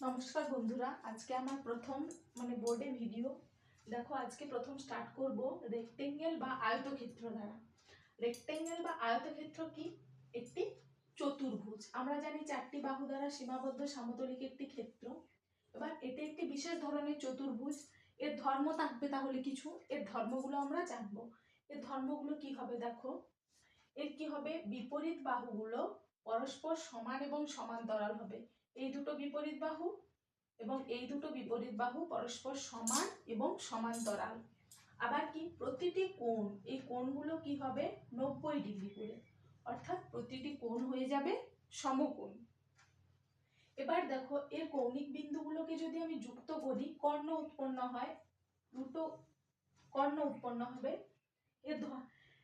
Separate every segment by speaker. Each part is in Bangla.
Speaker 1: নমস্কার বন্ধুরা, আজকে আমার প্রথম মানে বোর্ডে ভিডিও দেখো, আজকে প্রথম স্টার্ট করব রেক্টেঙ্গেল বা আয়তক্ষেত্র দ্বারা। রেক্টেঙ্গেল বা আয়তক্ষেত্র কি? একটি চতুর্ভুজ। আমরা জানি চারটি বাহু দ্বারা সীমাবদ্ধ সামতলিক একটি ক্ষেত্র। এবার এটি একটি বিশেষ ধরনের চতুর্ভুজ। এর ধর্ম থাকবে তাহলে কিছু। এর ধর্মগুলো আমরা জানব। এর ধর্মগুলো কি হবে দেখো? এর কি হবে? বিপরীত বাহুগুলো পরস্পর সমান এবং সমান্তরাল হবে। এই দুটো বিপরীত বাহু এবং এই দুটো বিপরীত বাহু পরস্পর সমান এবং সমান্তরাল। আবার কি? প্রতিটি কোণ, এই কোণগুলো কি হবে? নব্বই ডিগ্রি করে। অর্থাৎ প্রতিটি কোণ হয়ে যাবে সমকোণ। এবার দেখো, এর কৌণিক বিন্দুগুলোকে যদি আমি যুক্ত করি, কর্ণ উৎপন্ন হয়। দুটো কর্ণ উৎপন্ন হবে। এর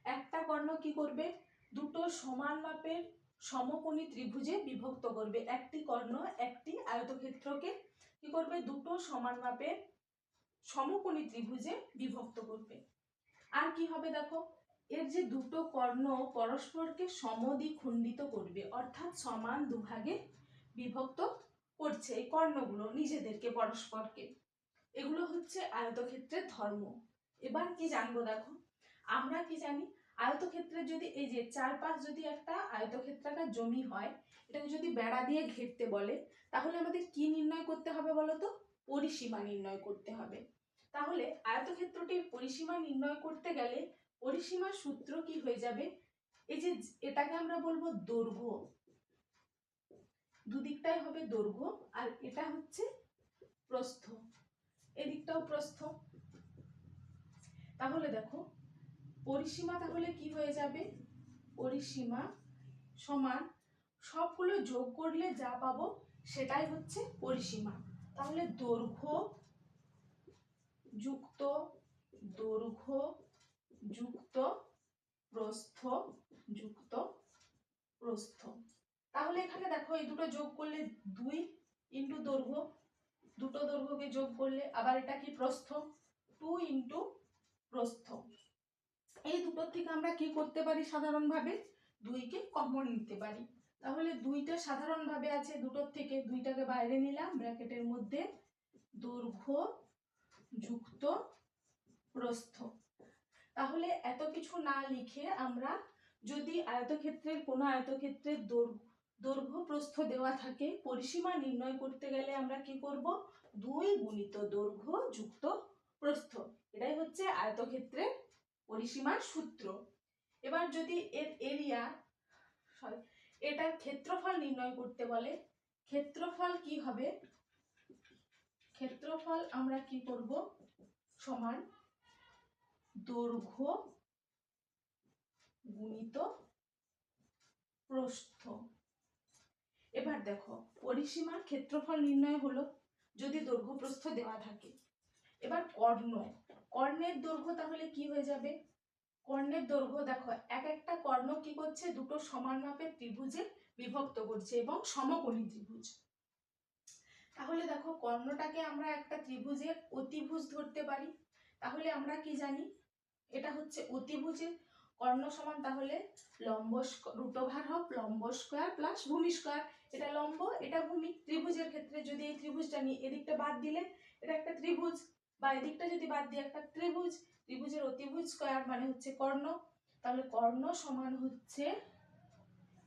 Speaker 1: একটা কর্ণ কি করবে? দুটো সমান মাপের সমকোণী ত্রিভুজে বিভক্ত করবে। একটি কর্ণ, একটি আয়তক্ষেত্রকে কি করবে? দুটো সমান মাপের সমকোণী ত্রিভুজে বিভক্ত করবে। আর কি হবে দেখো? এর যে দুটো কর্ণ পরস্পরকে সমদ্বিখণ্ডিত করবে, অর্থাৎ সমান দুভাগে বিভক্ত করছে এই কর্ণগুলো নিজেদেরকে পরস্পরকে। এগুলো হচ্ছে আয়তক্ষেত্রের ধর্ম। এবার কি জানব দেখো? আমরা কি জানি? আয়তক্ষেত্রের যদি, এই যে চারপাশ যদি একটা আয়তক্ষেত্রাকার জমি হয়, এটাকে যদি বেড়া দিয়ে ঘেরতে বলে, তাহলে আমাদের কি নির্ণয় করতে হবে বলতো? পরিসীমা নির্ণয় করতে হবে। তাহলে আয়তক্ষেত্রটির পরিসীমা নির্ণয় করতে গেলে পরিসীমার সূত্র কি হয়ে যাবে? এই যে এটাকে আমরা বলব দৈর্ঘ্য। দুদিকটাই হবে দৈর্ঘ্য, আর এটা হচ্ছে প্রস্থ। এদিকটাও প্রস্থ। তাহলে দেখো পরিসীমা তাহলে কি হয়ে যাবে? পরিসীমা সমান সবগুলো যোগ করলে যা পাবো সেটাই হচ্ছে পরিসীমা। তাহলে দৈর্ঘ্য যুক্ত দৈর্ঘ্য যুক্ত প্রস্থ যুক্ত প্রস্থ। তাহলে এখানে দেখো এই দুটো যোগ করলে দুই ইন্টু দৈর্ঘ্য, দুটো দৈর্ঘ্যকে যোগ করলে আবার এটা কি প্রস্থ? টু ইন্টু প্রস্থ। দুটোর থেকে আমরা কি করতে পারি সাধারণভাবে? দুইকে কমন নিতে পারি। তাহলে দুইটা সাধারণভাবে আছে দুটোর থেকে, দুইটাকে বাইরে নিলাম, ব্র্যাকেটের মধ্যে দৈর্ঘ্য যুক্ত প্রস্থ। তাহলে এত কিছু না লিখে আমরা যদি আয়তক্ষেত্রের কোনো আয়তক্ষেত্রের দৈর্ঘ্য প্রস্থ দেওয়া থাকে, পরিসীমা নির্ণয় করতে গেলে আমরা কি করব? দুই গুণিত দৈর্ঘ্য যুক্ত প্রস্থ। এটাই হচ্ছে আয়তক্ষেত্রের পরিসীমার সূত্র। এবার যদি এর এরিয়া সরি এটার ক্ষেত্রফল নির্ণয় করতে বলে, ক্ষেত্রফল কি হবে? ক্ষেত্রফল আমরা কি করব? সমান দৈর্ঘ্য গুণিত প্রস্থ। এবার দেখো, পরিসীমার ক্ষেত্রফল নির্ণয় হলো যদি দৈর্ঘ্য প্রস্থ দেওয়া থাকে। এবার কর্ণ। কর্ণের দৈর্ঘ্য তাহলে কি হয়ে যাবে? কর্ণের দৈর্ঘ্য দেখো, এক একটা কর্ণ কি করছে? দুটো সমান মাপের ত্রিভুজে বিভক্ত করছে এবং সমকোণী ত্রিভুজ। তাহলে দেখো, কর্ণটাকে আমরা একটা ত্রিভুজের অতিভুজ ধরতে পারি। তাহলে আমরা কি জানি? এটা হচ্ছে অতিভুজের কর্ণ সমান তাহলে লম্ব রুট ওভার হব লম্ব স্কোয়ার প্লাস ভূমি স্কোয়ার। এটা লম্ব, এটা ভূমি। ত্রিভুজের ক্ষেত্রে যদি এই ত্রিভুজটা নিই এদিকটা বাদ দিলে, এটা একটা ত্রিভুজ। বা এদিকটা যদি বাদ দিই একটা ত্রিভুজ, ত্রিভুজের অতিভুজ স্কোয়ার মানে হচ্ছে কর্ণ, তাহলে কর্ণ সমান হচ্ছে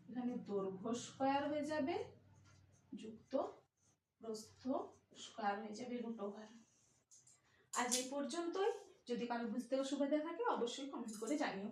Speaker 1: এখানে দৈর্ঘ্য স্কয়ার হয়ে যাবে, যুক্ত প্রস্থ স্কোয়ার হয়ে যাবে রুট ওভার আজ এই পর্যন্তই। যদি কারও বুঝতে অসুবিধা থাকে, অবশ্যই কমেন্ট করে জানিও।